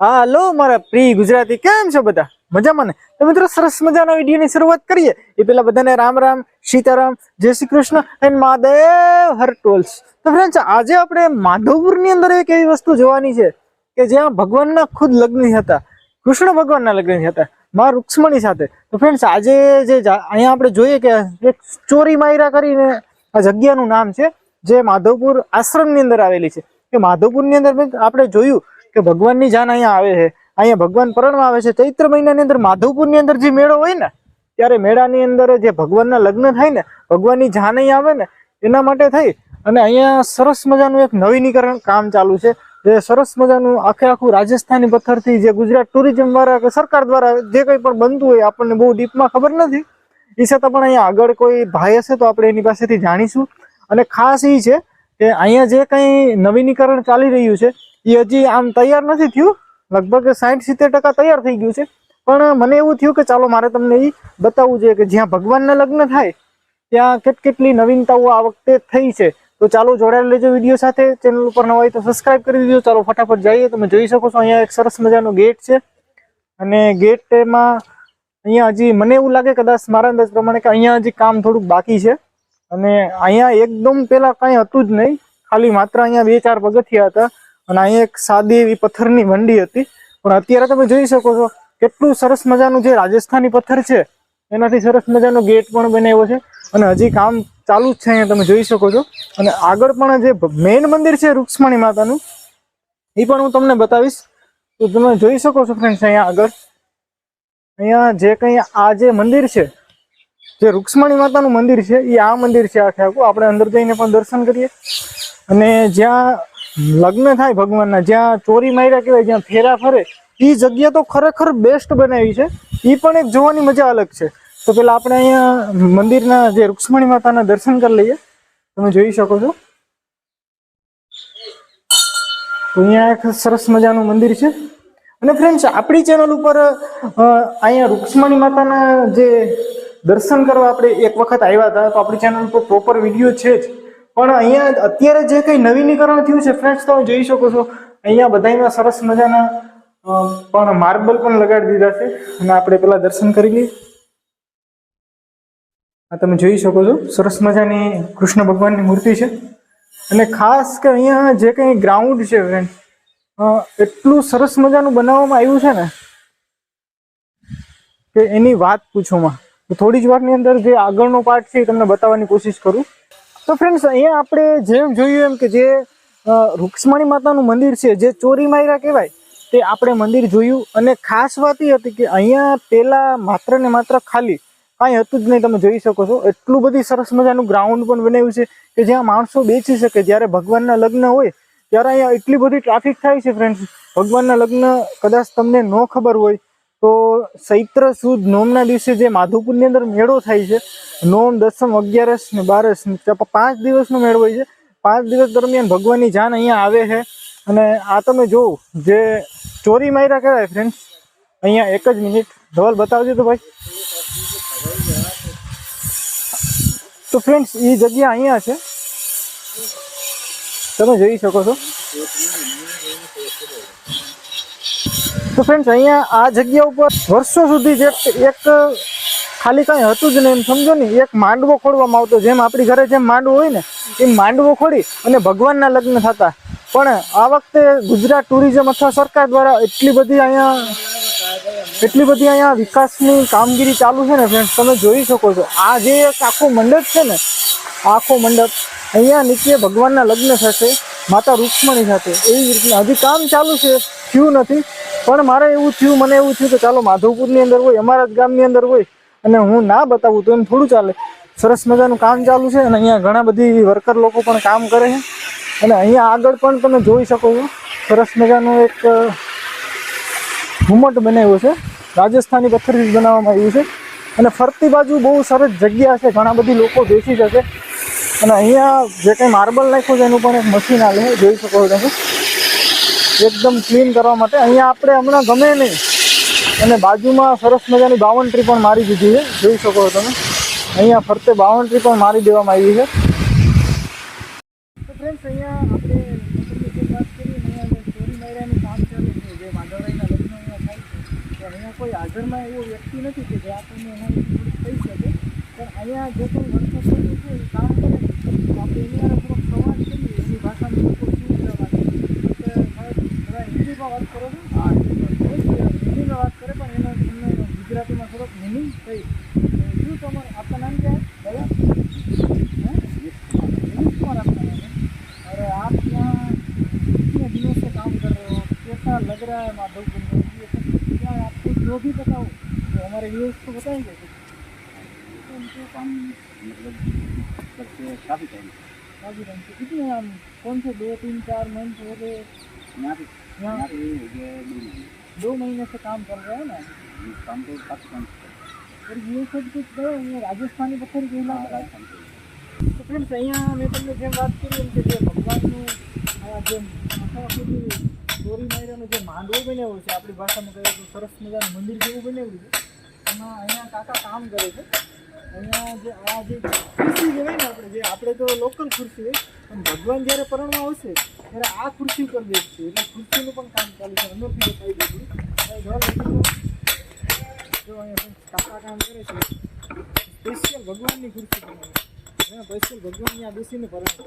હાલો, મારા પ્રિય ગુજરાતી, કેમ છો બધા? મજામાં ને? તો મિત્રો, સરસ મજાના વિડીયોની શરૂઆત કરીએ. એ પેલા બધાને રામ રામ, સીતારામ, જય શ્રી કૃષ્ણ એન્ડ મહાદેવ હર ટોલ્સ. તો ફ્રેન્ડ્સ આજે આપણે માધવપુરની અંદર એક એવી વસ્તુ જોવાની છે કે જ્યાં ભગવાનના ખુદ લગ્ન હતા. કૃષ્ણ ભગવાનના લગ્ન હતા, મા રૂક્ષ્મણી સાથે. તો ફ્રેન્ડ્સ આજે જે અહીંયા આપણે જોઈએ કે એક ચોરી માયરા કરીને આ જગ્યાનું નામ છે, જે માધવપુર આશ્રમની અંદર આવેલી છે. કે માધવપુરની અંદર આપણે જોયું કે ભગવાનની જાન અહીંયા આવે છે, અહીંયા ભગવાન પરણમાં આવે છે, ચૈત્ર મહિનાની અંદર માધવપુરની અંદર જે મેળો હોય ને, ત્યારે મેળાની અંદર જે ભગવાનના લગ્ન થાય ને, ભગવાનની જાન અહીં આવે ને, એના માટે થઈ. અને અહીંયા સરસ મજાનું એક નવીનીકરણ કામ ચાલુ છે, જે સરસ મજાનું આખે આખું રાજસ્થાની પથ્થરથી જે ગુજરાત ટુરિઝમ દ્વારા કે સરકાર દ્વારા જે કંઈ પણ બનતું હોય, આપણને બહુ ડીપમાં ખબર નથી. એ છતાં પણ અહીંયા આગળ કોઈ ભાઈ હશે તો આપણે એની પાસેથી જાણીશું. અને ખાસ એ છે કે અહીંયા જે કંઈ નવીનીકરણ ચાલી રહ્યું છે એ હજી આમ તૈયાર નથી થયું. લગભગ સાઠ સિત્તેર ટકા તૈયાર થઈ ગયું છે. પણ મને એવું થયું કે ચાલો મારે તમને એ બતાવવું જોઈએ કે જ્યાં ભગવાનના લગ્ન થાય, ત્યાં કેટ કેટલી નવીનતાઓ આ વખતે થઈ છે. તો ચાલો જોડાયેલ લેજો વીડિયો સાથે. ચેનલ ઉપર નવા હોય તો સબસ્ક્રાઇબ કરી દીધો. ચાલો ફટાફટ જઈએ. તમે જોઈ શકો છો અહીંયા એક સરસ મજાનો ગેટ છે. અને ગેટમાં અહીંયા હજી મને એવું લાગે કદાચ મારા અંદાજ પ્રમાણે કે અહીંયા હજી કામ થોડુંક બાકી છે. અને અહીંયા એકદમ પહેલાં કાંઈ હતું જ નહીં. ખાલી માત્ર અહીંયા બે ચાર પગથિયા હતા. અને અહીંયા એક સાદી એવી પથ્થરની મંડી હતી. પણ અત્યારે તમે જોઈ શકો છો કેટલું સરસ મજાનું જે રાજસ્થાની પથ્થર છે, એનાથી સરસ મજાનો ગેટ પણ બનાવ્યો છે. અને હજી કામ ચાલુ જ છે અહીંયા, તમે જોઈ શકો છો. અને આગળ પણ જે મેઇન મંદિર છે રૂક્ષ્મણી માતાનું, એ પણ હું તમને બતાવીશ. તો તમે જોઈ શકો છો ફ્રેન્ડ્સ અહીંયા આગળ. અહીંયા જે કંઈ આ જે મંદિર છે, જે રૂક્ષ્મણી માતાનું મંદિર છે, એ આ મંદિર છે આખે આખું. આપણે અંદર જઈને પણ દર્શન કરીએ. અને જ્યાં લગ્ન થાય ભગવાનના, જ્યાં ચોરી માર્યા કહેવાય, જ્યાં ફેરા ફરે એ જગ્યા તો ખરેખર બેસ્ટ બનાવી છે. એ પણ એક જોવાની મજા અલગ છે. તો પેલા આપણે અહીંયા મંદિરના જે રૂક્ષ્મણી માતાના દર્શન કરી લઈએ. તમે જોઈ શકો છો. તો અહીંયા એક સરસ મજાનું મંદિર છે. અને ફ્રેન્ડ્સ આપણી ચેનલ ઉપર અહીંયા રૂક્ષ્મણી માતાના જે દર્શન કરવા આપણે એક વખત આવ્યા હતા, તો આપણી ચેનલ ઉપર પ્રોપર વીડિયો છે જ. પણ અહીંયા અત્યારે જે કંઈ નવીનીકરણ થયું છે ફ્રેન્ડ્સ તમે જોઈ શકો છો. અહીંયા બધામાં સરસ મજાના પણ માર્બલ પણ લગાડી દીધા છે. અને આપણે પેલા દર્શન કરી લઈએ. આ તમે જોઈ શકો છો, સરસ મજાની કૃષ્ણ ભગવાનની મૂર્તિ છે. અને ખાસ કે અહીંયા જે કંઈ ગ્રાઉન્ડ છે ફ્રેન્ડ એટલું સરસ મજાનું બનાવવામાં આવ્યું છે ને, કે એની વાત પૂછોમાં. થોડી જ વારની અંદર જે આગળનો પાર્ટ છે એ તમને બતાવવાની કોશિશ કરું. તો ફ્રેન્ડ્સ અહીંયા આપણે જેમ જોયું એમ કે જે રૂક્ષ્મણી માતાનું મંદિર છે, જે ચોરી માયરા કહેવાય, તે આપણે મંદિર જોયું. અને ખાસ વાત એ હતી કે અહીંયા પહેલાં માત્ર ને માત્ર ખાલી કાંઈ હતું જ નહીં, તમે જોઈ શકો છો. એટલું બધી સરસ મજાનું ગ્રાઉન્ડ પણ બનાવ્યું છે કે જ્યાં માણસો બેસી શકે, જ્યારે ભગવાનના લગ્ન હોય, ત્યારે અહીંયા એટલી બધી ટ્રાફિક થાય છે ફ્રેન્ડ્સ ભગવાનના લગ્ન કદાચ તમને ન ખબર હોય તો ચૈત્ર સુદ નોમના દિવસે જે માધવપુરની અંદર મેળો થાય છે, નોમ, દસમ, અગિયારસ ને બારસ પાંચ દિવસનો મેળો હોય છે. પાંચ દિવસ દરમિયાન ભગવાનની જાન અહીંયા આવે છે. અને આ તમે જોવો, જે ચોરી માર્યા કહેવાય ફ્રેન્ડ્સ અહીંયા એક જ મિનિટ. ધવલ બતાવજો તો ભાઈ. તો ફ્રેન્ડ્સ એ જગ્યા અહીંયા છે. તમે જોઈ શકો છો. તો ફ્રેન્ડ્સ અહીંયા આ જગ્યા ઉપર વર્ષો સુધી જે એક ખાલી કાંઈ હતું જ નહીં, એમ સમજો ને, એક માંડવો ખોડવામાં આવતો, જેમ આપણી ઘરે જેમ માંડવો હોય ને, એમ માંડવો ખોડી અને ભગવાનના લગ્ન થતા. પણ આ વખતે ગુજરાત ટુરિઝમ અથવા સરકાર દ્વારા એટલી બધી અહીંયા, એટલી બધી અહીંયા વિકાસની કામગીરી ચાલુ છે ને ફ્રેન્ડ્સ તમે જોઈ શકો છો. આ જે એક આખો મંડપ છે ને, આખો મંડપ અહીંયા નીચે ભગવાનના લગ્ન થશે, માતા રૂક્ષ્મણી સાથે. એવી રીતના. હજી કામ ચાલુ છે, થયું નથી. પણ મારે એવું થયું, મને એવું થયું કે ચાલો માધવપુરની અંદર હોય, અમારા જ ગામની અંદર હોય, અને હું ના બતાવું તો એમ થોડું ચાલે. સરસ મજાનું કામ ચાલુ છે અને અહીંયા ઘણા બધી વર્કર લોકો પણ કામ કરે છે. અને અહીંયા આગળ પણ તમે જોઈ શકો છો, સરસ મજાનું એક ઘુમટ બનાવ્યો છે. રાજસ્થાની પથ્થરથી બનાવવામાં આવ્યું છે. અને ફરતી બાજુ બહુ સરસ જગ્યા છે, ઘણા બધી લોકો બેસી શકે અને અહીંયા જે કંઈ માર્બલ નાખ્યું છે એનું પણ એક મશીન છે, જોઈ શકો છો તમે. એકદમ ક્લીન કરવા માટે. અહીંયા આપણે હમણાં ગમે નહીં. અને બાજુમાં સરસ મજાની બાઉન્ડ્રી પણ મારી દીધી છે. જોઈ શકો છો તમે. અહીંયા ફરતે બાઉન્ડ્રી પણ મારી દેવામાં આવી છે. તો ફ્રેન્ડ્સ અહીંયા આપણે વાત કરીએ અહીંયા જે ચોરી માર્યાનું કામ ચાલુ છે, જે કોઈ હાજરમાં એવો વ્યક્તિ નથી કે જે આપણને એના થઈ શકે. પણ અહીંયા જે કોઈ વર્કર છે, એ કામ કરે. તો આપણે એની सही। तो आपका नाम क्या है? भैया? हाँ? आप यहाँ इतने काम कर रहे हो कैसा लग रहा है माधवपुर में तो क्या आपको जो भी बताओ तो हमारे व्यूअर्स को बताएँगे। तो उनको काम मतलब काफ़ी टाइम काफ़ी टाइम से। कितने हम। कौन से? दो तीन चार मंथ हो गए। दो महीने। से काम कर रहे हैं ना? काम तो काफ़ी टाइम और ये सब कुछ गए ये राजस्थानी पत्थर के हाँ, इलाका काम तो તો ફ્રેન્ડ્સ અહીંયા મેં તમને જેમ વાત કરી એમ કે જે ભગવાનનું આ જે માથામાંથી દોરી માર્યાનું જે માંડવું બનાવ્યું છે આપણી ભાષામાં કહીએ તો સરસ મજાનું મંદિર જેવું બનાવ્યું છે એમાં અહીંયા કાકા કામ કરે છે અહીંયા જે આ જે ખુરશી કહેવાય ને આપણે જે આપણે તો લોકલ ખુરશી હોય પણ ભગવાન જ્યારે પરણવા આવશે ત્યારે આ ખુરશી પર બેસશે એટલે ખુરશીનું પણ કામ ચાલુ છે અંદરથી દેખાઈ ગયું ઘર બેઠું જો અહીંયા કાકા કામ કરે છે સ્પેશિયલ ભગવાનની ખુરશી બનાવી છે. સ્પેશિયલ ભગવાન ત્યાં બેસીને ભરાય